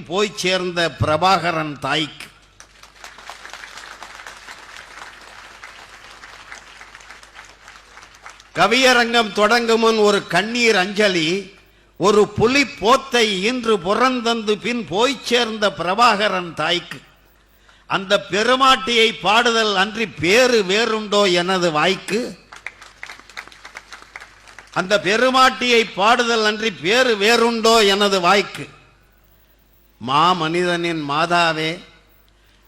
போய் சேர்ந்த பிரபாகரன் தாய்க்கு. கவியரங்கம் தொடங்கும் முன் ஒரு கண்ணீர் அஞ்சலி ஒரு புலி போத்தை இன்று புறந்தந்து பின் போய் சேர்ந்த பிரபாகரன் தாய்க்கு. அந்த பெருமாட்டியை பாடுதல் அன்றி பேறு வேறுண்டோ எனது வாய்க்கு. அந்த பெருமாட்டியை பாடுதல் அன்றி பேறு வேறுண்டோ எனது வாய்க்கு. மா மனிதனின் மாதாவே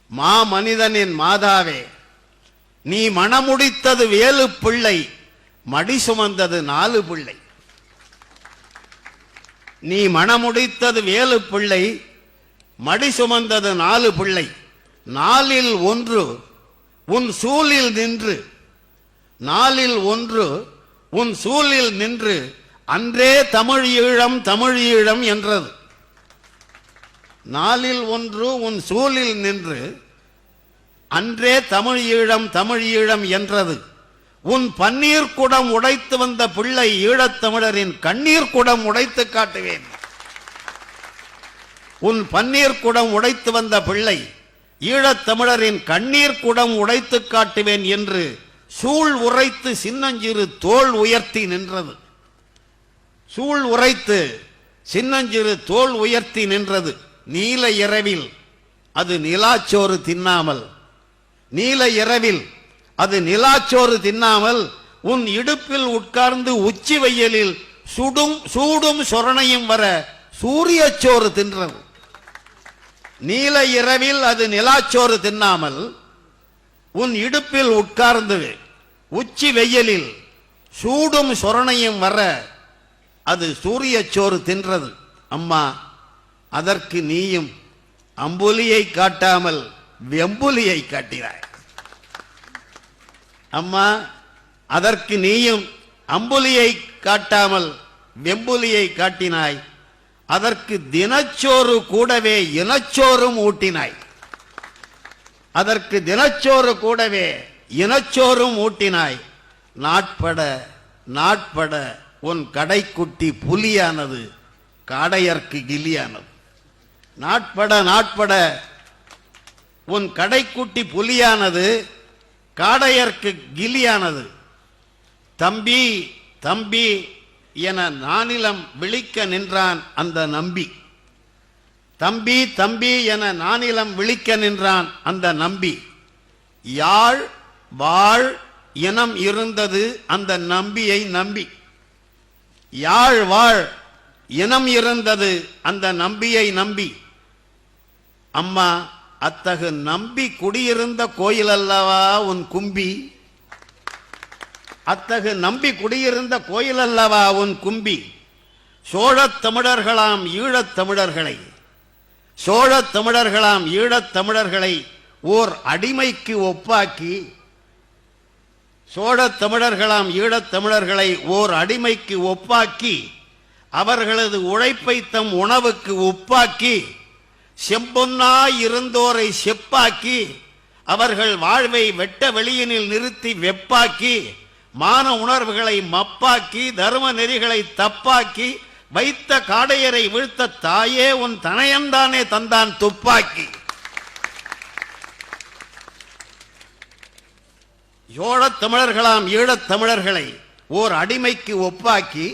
மா மனிதனின் மாதாவே நீ மணமுடித்தது வேலு பிள்ளை மடி சுமந்தது நாலு பிள்ளை. நீ மணமுடித்தது வேலு பிள்ளை மடி சுமந்தது நாலு பிள்ளை. நாளில் ஒன்று உன் சூழில் நின்று. நாளில் ஒன்று உன் சூழில் நின்று. அன்றே தமிழ் ஈழம் தமிழ் ஈழம் என்றது. நாளில் ஒன்று உன் சூழில் நின்று அன்றே தமிழ் ஈழம் தமிழ் ஈழம் என்றது. உன் பன்னீர் குடம் உடைத்து வந்த பிள்ளை ஈழத்தமிழரின் கண்ணீர் குடம் உடைத்து காட்டுவேன். உன் பன்னீர் குடம் உடைத்து வந்த பிள்ளை ஈழத்தமிழரின் கண்ணீர் குடம் உடைத்து காட்டுவேன் என்று சூழ் உரைத்து சின்னஞ்சிறு தோல் உயர்த்தி நின்றது. சூழ் உரைத்து சின்னஞ்சிறு தோல் உயர்த்தி நின்றது. நீல இரவில் அது நிலாச்சோறு தின்னாமல். நீல இரவில் அது நிலாச்சோறு தின்னாமல் உன் இடுப்பில் உட்கார்ந்து உச்சி வெயிலில் சுடும் சூடும் சொரணையும் வர சூரியச்சோறு தின்றது. நீல இரவில் அது நிலாச்சோறு தின்னாமல் உன் இடுப்பில் உட்கார்ந்து உச்சி வெயிலில் சூடும் சொரணையும் வர அது சூரியச்சோறு தின்றது. அம்மா அதற்கு நீயும் அம்புலியை காட்டாமல் வெம்புலியை காட்டினாய். அம்மா அதற்கு நீயும் அம்புலியை காட்டாமல் வெம்புலியை காட்டினாய். அதற்கு தினச்சோறு கூடவே இனச்சோறும் ஊட்டினாய். அதற்கு தினச்சோறு கூடவே இனச்சோறும் ஊட்டினாய். நாட்பட நாட்பட உன் கடைக்குட்டி புலியானது காடையர்க்கு கிலியானது நாட்பட நாட்பட. உன் கடைக்குட்டி புலியானது காடையர்க்கு கிலியானது. தம்பி தம்பி என நானிலம் விழிக்க நின்றான் அந்த நம்பி. தம்பி தம்பி என நானிலம் விழிக்க நின்றான் அந்த நம்பி. யாழ் வாழ் இனம் இருந்தது அந்த நம்பியை நம்பி. யாழ் வாழ் இனம் இருந்தது அந்த நம்பியை நம்பி. அம்மா அத்தகு நம்பி குடியிருந்த கோயில் அல்லவா உன் கும்பி? அத்தகு நம்பி குடியிருந்த கோயில் அல்லவா உன் கும்பி? சோழத் தமிழர்களாம் ஈழத் தமிழர்களை சோழத் தமிழர்களாம் ஈழத் தமிழர்களை ஓர் அடிமைக்கு ஒப்பாக்கி சோழத் தமிழர்களாம் ஈழத் தமிழர்களை ஓர் அடிமைக்கு ஒப்பாக்கி அவர்களது உழைப்பை தம் உணவுக்கு உப்பாக்கி செம்பொன்னாய் இருந்தோரை செப்பாக்கி அவர்கள் வாழ்வை வெட்ட வெளியினில் நிறுத்தி வெப்பாக்கி மான உணர்வுகளை மப்பாக்கி தர்ம நெறிகளை தப்பாக்கி வைத்த காடையரை வீழ்த்த தாயே உன் தனையன்தானே தந்தான் துப்பாக்கி. யோழத் தமிழர்களாம் ஈழத் தமிழர்களை ஓர் அடிமைக்கு ஒப்பாக்கி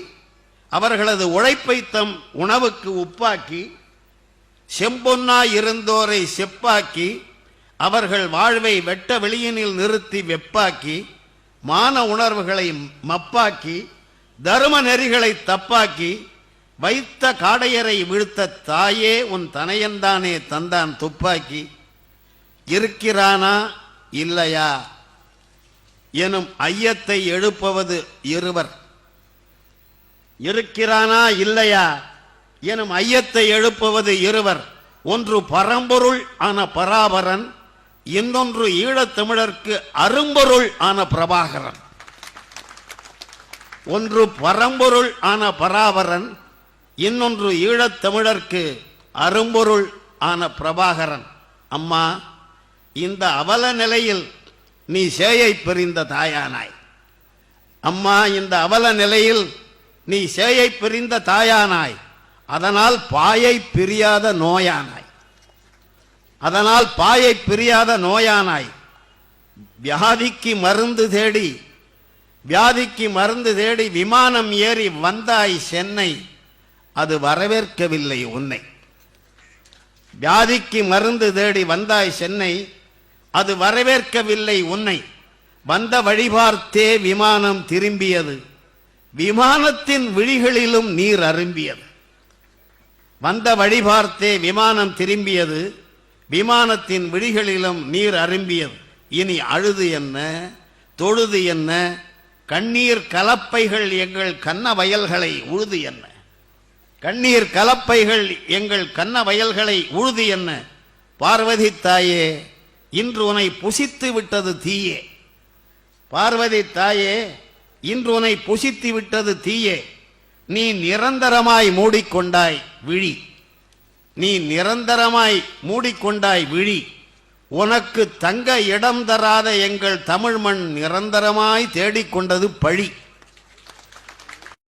அவர்களது உழைப்பை தம் உணவுக்கு உப்பாக்கி செம்பொன்னா இருந்தோரை செப்பாக்கி அவர்கள் வாழ்வை வெட்ட வெளியினில் நிறுத்தி வெப்பாக்கி மான உணர்வுகளை மப்பாக்கி தரும நெறிகளை தப்பாக்கி வைத்த காடையரை வீழ்த்த தாயே உன் தனையன்தானே தந்தான் துப்பாக்கி. இருக்கிறானா? இல்லையா? எனும் ஐயத்தை எழுப்பவது இருவர். இருக்கிறானா? இல்லையா? எனும் ஐயத்தை எழுப்புவது இருவர். ஒன்று பரம்பொருள் ஆன பராபரன் இன்னொன்று ஈழத்தமிழர்க்கு அரும்பொருள் ஆன பிரபாகரன். ஒன்று பரம்பொருள் ஆன பராபரன் இன்னொன்று ஈழத்தமிழர்க்கு அரும்பொருள் ஆன பிரபாகரன். அம்மா இந்த அவல நிலையில் நீ சேயை பிரிந்த தாயானாய். அம்மா இந்த அவல நிலையில் நீ சேயை பிரிந்த தாயானாய். அதனால் பாயை பிரியாத நோயானாய். அதனால் பாயை பிரியாத நோயானாய். வியாதிக்கு மருந்து தேடி வியாதிக்கு மருந்து தேடி விமானம் ஏறி வந்தாய் சென்னை அது வரவேற்கவில்லை உன்னை. வியாதிக்கு மருந்து தேடி வந்தாய் சென்னை அது வரவேற்கவில்லை உன்னை. வந்த வழிபார்த்தே விமானம் திரும்பியது. விமானத்தின் விழிகளிலும் நீர் அரும்பியது. வந்த வழி பார்த்தே விமானம் திரும்பியது. விமானத்தின் விழிகளிலும் நீர் அரும்பியது. இனி அழுது என்ன? தொழுது என்ன? கண்ணீர் கலப்பைகள் எங்கள் கன்ன வயல்களை உழுது என்ன? கண்ணீர் கலப்பைகள் எங்கள் கன்ன வயல்களை உழுது என்ன? பார்வதி தாயே இன்று உனை புசித்து விட்டது தீயே. பார்வதி தாயே இன்று உனை புசித்து விட்டது தீயே. நீ நிரந்தரமாய் மூடிக்கொண்டாய் விழி. நீ நிரந்தரமாய் மூடிக்கொண்டாய் விழி. உனக்கு தங்க இடம் தராத எங்கள் தமிழ் மண் நிரந்தரமாய் தேடிக்கொண்டது பழி.